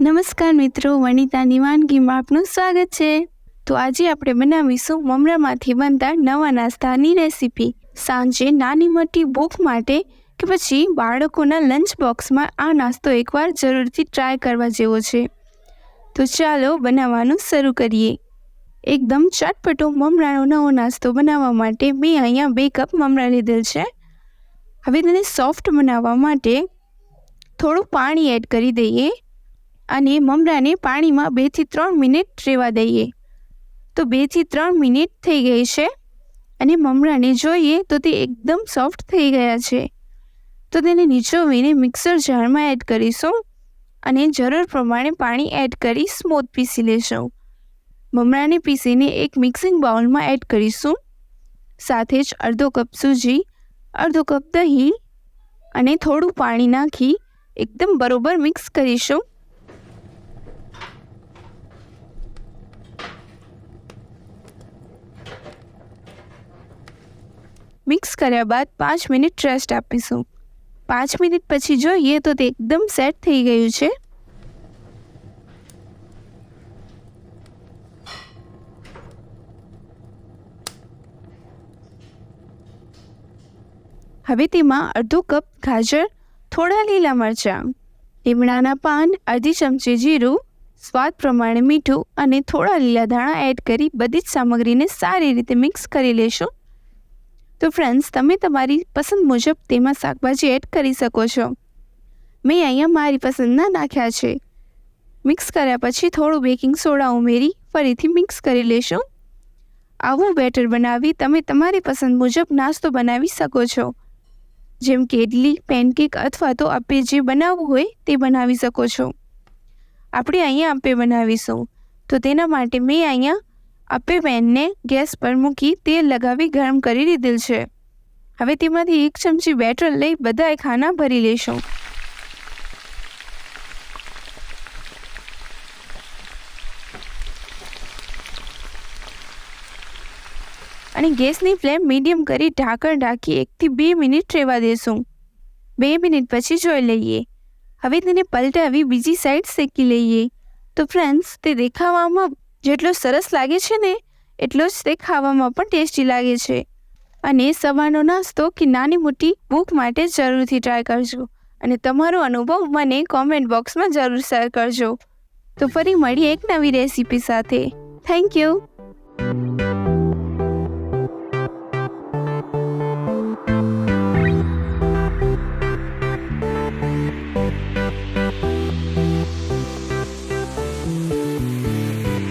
નમસ્કાર મિત્રો વનિતાની વાનગીમાં આપનું સ્વાગત છે. તો આજે આપણે બનાવીશું મમરામાંથી બનતા નવા નાસ્તાની રેસીપી. સાંજે નાની મોટી ભૂખ માટે કે પછી બાળકોના લંચ બોક્સમાં આ નાસ્તો એકવાર જરૂરથી ટ્રાય કરવા જેવો છે. તો ચાલો બનાવવાનું શરૂ કરીએ. એકદમ ચટપટો મમરાનો નવો નાસ્તો બનાવવા માટે મેં અહીંયા બે કપ મમરા લીધેલ છે. હવે તેને સોફ્ટ બનાવવા માટે થોડું પાણી એડ કરી દઈએ. અને મમરાને પાણીમાં બેથી ત્રણ મિનિટ રહેવા દઈએ. તો બેથી ત્રણ મિનિટ થઈ ગઈ છે અને મમરાને જોઈએ તો તે એકદમ સોફ્ટ થઈ ગયા છે. તો તેને નીચોવીને મિક્સર જારમાં એડ કરીશું અને જરૂર પ્રમાણે પાણી એડ કરી સ્મૂથ પીસી લેશું. મમરાને પીસીને એક મિક્સિંગ બાઉલમાં એડ કરીશું. સાથે જ અડધો કપ સૂજી, અડધો કપ દહીં અને થોડું પાણી નાખી એકદમ બરોબર મિક્સ કરીશું મિક્સ કર્યા બાદ પાંચ મિનિટ રેસ્ટ આપીશું. પાંચ મિનિટ પછી જોઈએ તો તે એકદમ સેટ થઈ ગયું છે. હવે તેમાં અડધો કપ ગાજર, થોડા લીલા મરચાં, લીમડાના પાન, અડધી ચમચી જીરું, સ્વાદ પ્રમાણે મીઠું અને થોડા લીલા ધાણા એડ કરી બધી જ સામગ્રીને સારી રીતે મિક્સ કરી લેશું. તો ફ્રેન્ડ્સ તમે તમારી પસંદ મુજબ તેમાં શાકભાજી એડ કરી શકો છો. મેં અહીંયા મારી પસંદના નાખ્યા છે. મિક્સ કર્યા પછી થોડું બેકિંગ સોડા ઉમેરી ફરીથી મિક્સ કરી લેશું. આવું બેટર બનાવી તમે તમારી પસંદ મુજબ નાસ્તો બનાવી શકો છો. જેમ કે ઇડલી પેનકેક અથવા તો આપે જે બનાવવું હોય તે બનાવી શકો છો. આપણે અહીંયા આપે બનાવીશું. તો તેના માટે મેં અહીંયા આપે પેનને ગેસ પર મૂકી તેલ લગાવી ગરમ કરી દીધેલ છે. હવે તેમાંથી એક ચમચી બેટર લઈ બધાએ ખાના ભરી લઈશું અને ગેસની ફ્લેમ મીડિયમ કરી ઢાંકણ ઢાંકી એકથી બે મિનિટ રહેવા દેશું. બે મિનિટ પછી જોઈ લઈએ. હવે તેને પલટાવી બીજી સાઈડ શેકી લઈએ. તો ફ્રેન્ડ્સ, તે દેખાવામાં જેટલો સરસ લાગે છે ને, એટલો જ તે ખાવામાં પણ ટેસ્ટી લાગે છે. અને સવારનો નાસ્તો કે નાની મોટી ભૂખ માટે જરૂરથી ટ્રાય કરજો. અને તમારો અનુભવ મને કોમેન્ટ બોક્સમાં જરૂર શેર કરજો. તો ફરી મળીએ એક નવી રેસીપી સાથે. Thank you